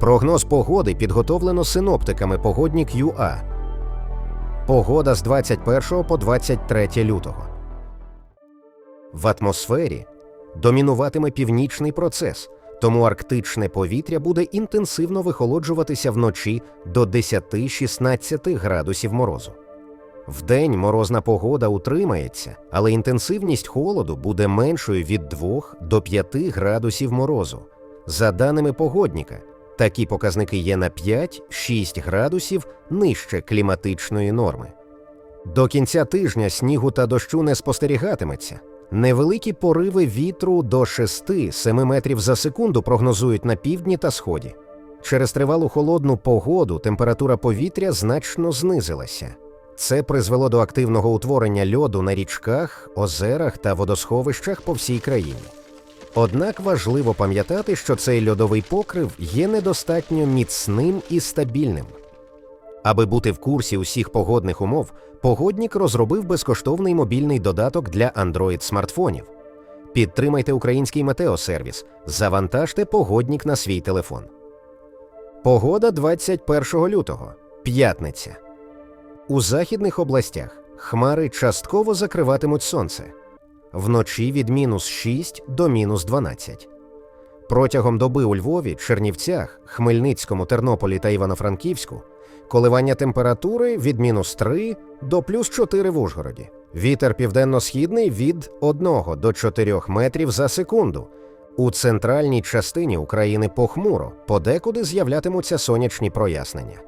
Прогноз погоди підготовлено синоптиками Погоднік ЮА. Погода з 21 по 23 лютого. В атмосфері домінуватиме північний процес, тому арктичне повітря буде інтенсивно вихолоджуватися вночі до 10-16 градусів морозу. Вдень морозна погода утримається, але інтенсивність холоду буде меншою від 2 до 5 градусів морозу. За даними погодніка, такі показники є на 5-6 градусів нижче кліматичної норми. До кінця тижня снігу та дощу не спостерігатиметься. Невеликі пориви вітру до 6-7 метрів за секунду прогнозують на півдні та сході. Через тривалу холодну погоду температура повітря значно знизилася. Це призвело до активного утворення льоду на річках, озерах та водосховищах по всій країні. Однак важливо пам'ятати, що цей льодовий покрив є недостатньо міцним і стабільним. Аби бути в курсі усіх погодних умов, погоднік розробив безкоштовний мобільний додаток для Android смартфонів. Підтримайте український метеосервіс, завантажте погоднік на свій телефон. Погода 21 лютого. П'ятниця. У західних областях хмари частково закриватимуть сонце. Вночі від мінус 6 до мінус 12. Протягом доби у Львові, Чернівцях, Хмельницькому, Тернополі та Івано-Франківську коливання температури від мінус 3 до плюс 4 в Ужгороді. Вітер південно-східний від 1 до 4 метрів за секунду. У центральній частині України похмуро, подекуди з'являтимуться сонячні прояснення.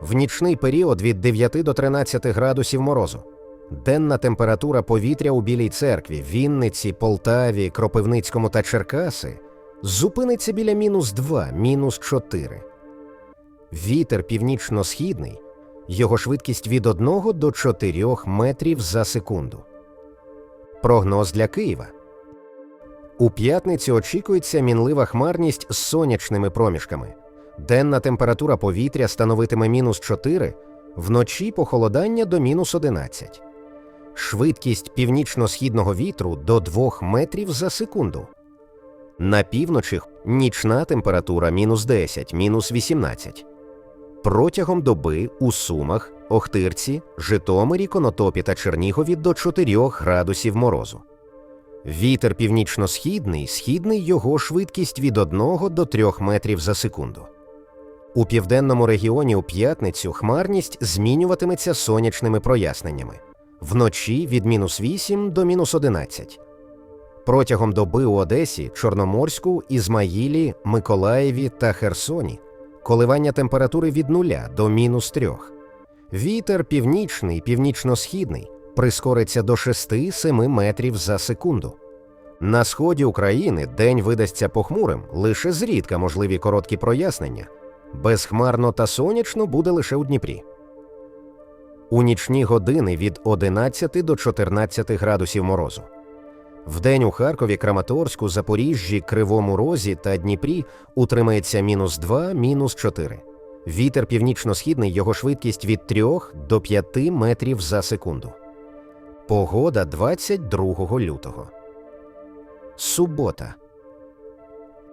В нічний період від 9 до 13 градусів морозу. Денна температура повітря у Білій церкві, Вінниці, Полтаві, Кропивницькому та Черкаси зупиниться біля мінус 2, мінус 4. Вітер північно-східний, його швидкість від 1 до 4 метрів за секунду. Прогноз для Києва. У п'ятницю очікується мінлива хмарність з сонячними проміжками. Денна температура повітря становитиме мінус 4, вночі похолодання до мінус 11. Швидкість північно-східного вітру до 2 метрів за секунду. На півночі нічна температура мінус 10, мінус 18. Протягом доби у Сумах, Охтирці, Житомирі, Конотопі та Чернігові до 4 градусів морозу. Вітер північно-східний, східний його швидкість від 1 до 3 метрів за секунду. У південному регіоні у п'ятницю хмарність змінюватиметься сонячними проясненнями вночі від мінус 8 до мінус 11. Протягом доби у Одесі, Чорноморську, Ізмаїлі, Миколаєві та Херсоні коливання температури від 0 до мінус 3. Вітер північний, північно-східний прискориться до 6-7 метрів за секунду. На сході України день видасться похмурим, лише зрідка можливі короткі прояснення. Безхмарно та сонячно буде лише у Дніпрі. У нічні години від 11 до 14 градусів морозу. Вдень у Харкові, Краматорську, Запоріжжі, Кривому Розі та Дніпрі утримається мінус 2, мінус 4. Вітер північно-східний, його швидкість від 3 до 5 метрів за секунду. Погода 22 лютого. Субота.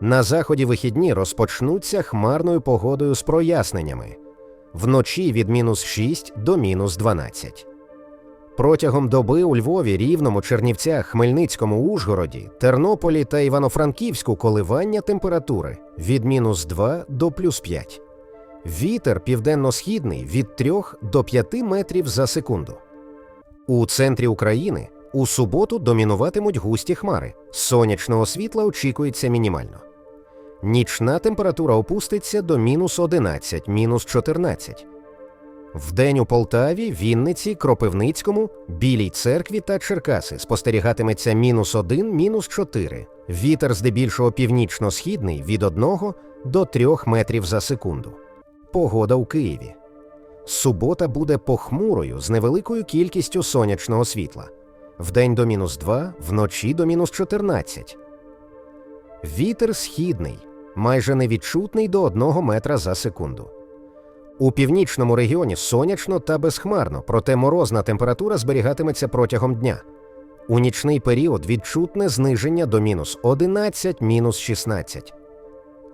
На заході вихідні розпочнуться хмарною погодою з проясненнями вночі від мінус 6 до мінус 12. Протягом доби у Львові, Рівному, Чернівцях, Хмельницькому, Ужгороді, Тернополі та Івано-Франківську коливання температури від мінус 2 до плюс 5. Вітер південно-східний від 3 до 5 метрів за секунду. У центрі України у суботу домінуватимуть густі хмари. Сонячного світла очікується мінімально. Нічна температура опуститься до мінус 11, мінус 14. Вдень у Полтаві, Вінниці, Кропивницькому, Білій церкві та Черкаси спостерігатиметься мінус 1, мінус 4. Вітер здебільшого північно-східний від 1 до 3 метрів за секунду. Погода у Києві. Субота буде похмурою з невеликою кількістю сонячного світла. Вдень до мінус 2, вночі до мінус 14. Вітер східний, майже невідчутний до 1 метра за секунду. У північному регіоні сонячно та безхмарно, проте морозна температура зберігатиметься протягом дня. У нічний період відчутне зниження до мінус 11, мінус 16.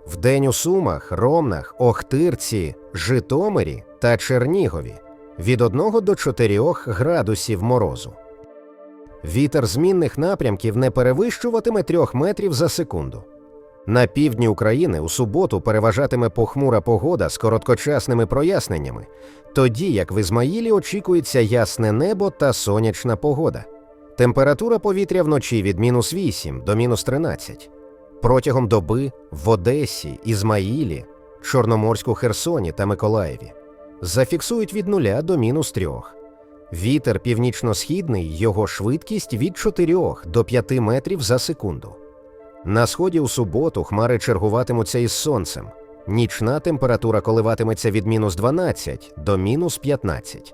Вдень у Сумах, Ромнах, Охтирці, Житомирі та Чернігові від 1 до 4 градусів морозу. Вітер змінних напрямків не перевищуватиме 3 метрів за секунду. На півдні України у суботу переважатиме похмура погода з короткочасними проясненнями, тоді як в Ізмаїлі очікується ясне небо та сонячна погода. Температура повітря вночі від мінус 8 до мінус 13. Протягом доби в Одесі, Ізмаїлі, Чорноморську Херсоні та Миколаєві зафіксують від 0 до мінус 3. Вітер північно-східний, його швидкість від 4 до 5 метрів за секунду. На сході у суботу хмари чергуватимуться із сонцем. Нічна температура коливатиметься від мінус 12 до мінус 15.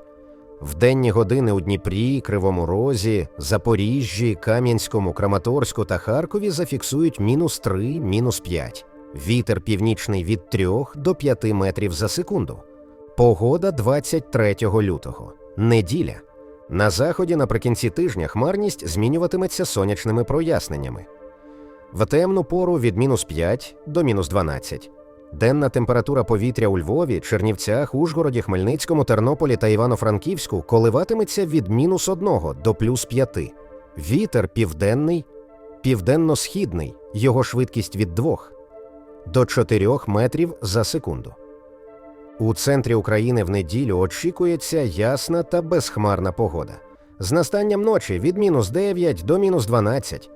В денні години у Дніпрі, Кривому Розі, Запоріжжі, Кам'янському, Краматорську та Харкові зафіксують мінус 3, мінус 5. Вітер північний від 3 до 5 метрів за секунду. Погода 23 лютого. Неділя. На заході наприкінці тижня хмарність змінюватиметься сонячними проясненнями. В темну пору від мінус 5 до мінус 12. Денна температура повітря у Львові, Чернівцях, Ужгороді, Хмельницькому, Тернополі та Івано-Франківську коливатиметься від мінус 1 до плюс 5. Вітер південний, південно-східний, його швидкість від 2 до 4 метрів за секунду. У центрі України в неділю очікується ясна та безхмарна погода. З настанням ночі від мінус 9 до мінус 12.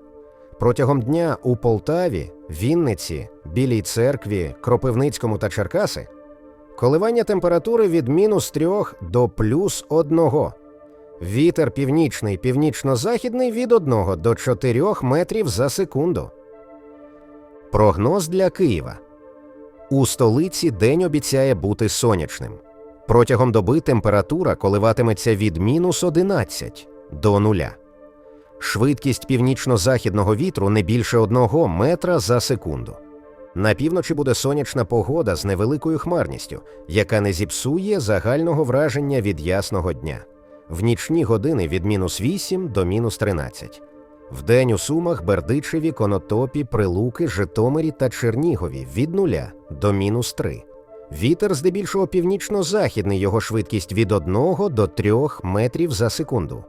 Протягом дня у Полтаві, Вінниці, Білій церкві, Кропивницькому та Черкаси коливання температури від мінус 3 до плюс 1. Вітер північний, північно-західний від 1 до 4 метрів за секунду. Прогноз для Києва. У столиці день обіцяє бути сонячним. Протягом доби температура коливатиметься від мінус 11 до нуля. Швидкість північно-західного вітру не більше 1 метра за секунду. На півночі буде сонячна погода з невеликою хмарністю, яка не зіпсує загального враження від ясного дня. В нічні години від мінус 8 до мінус 13. Вдень у Сумах, Бердичеві, Конотопі, Прилуки, Житомирі та Чернігові від 0 до мінус 3. Вітер здебільшого північно-західний, його швидкість від 1 до 3 метрів за секунду.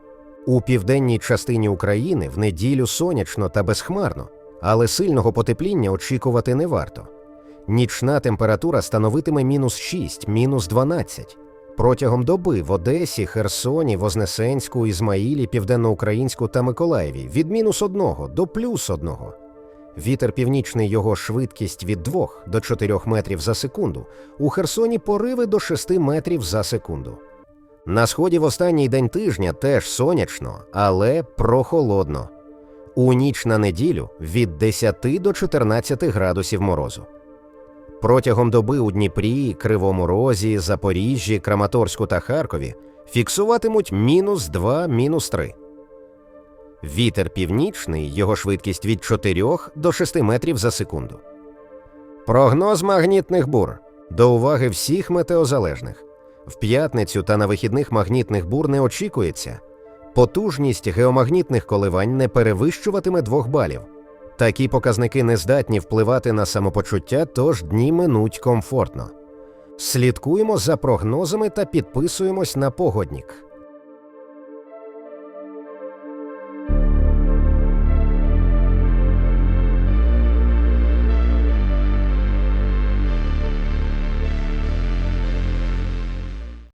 У південній частині України в неділю сонячно та безхмарно, але сильного потепління очікувати не варто. Нічна температура становитиме мінус 6, мінус 12. Протягом доби в Одесі, Херсоні, Вознесенську, Ізмаїлі, Південноукраїнську та Миколаєві від мінус 1 до плюс 1. Вітер північний його швидкість від 2 до 4 метрів за секунду. У Херсоні пориви до 6 метрів за секунду. На сході в останній день тижня теж сонячно, але прохолодно. У ніч на неділю від 10 до 14 градусів морозу. Протягом доби у Дніпрі, Кривому Розі, Запоріжжі, Краматорську та Харкові фіксуватимуть мінус 2, мінус 3. Вітер північний, його швидкість від 4 до 6 метрів за секунду. Прогноз магнітних бур. До уваги всіх метеозалежних. В п'ятницю та на вихідних магнітних бур не очікується. Потужність геомагнітних коливань не перевищуватиме 2 балів. Такі показники не здатні впливати на самопочуття, тож дні минуть комфортно. Слідкуємо за прогнозами та підписуємось на погоднік.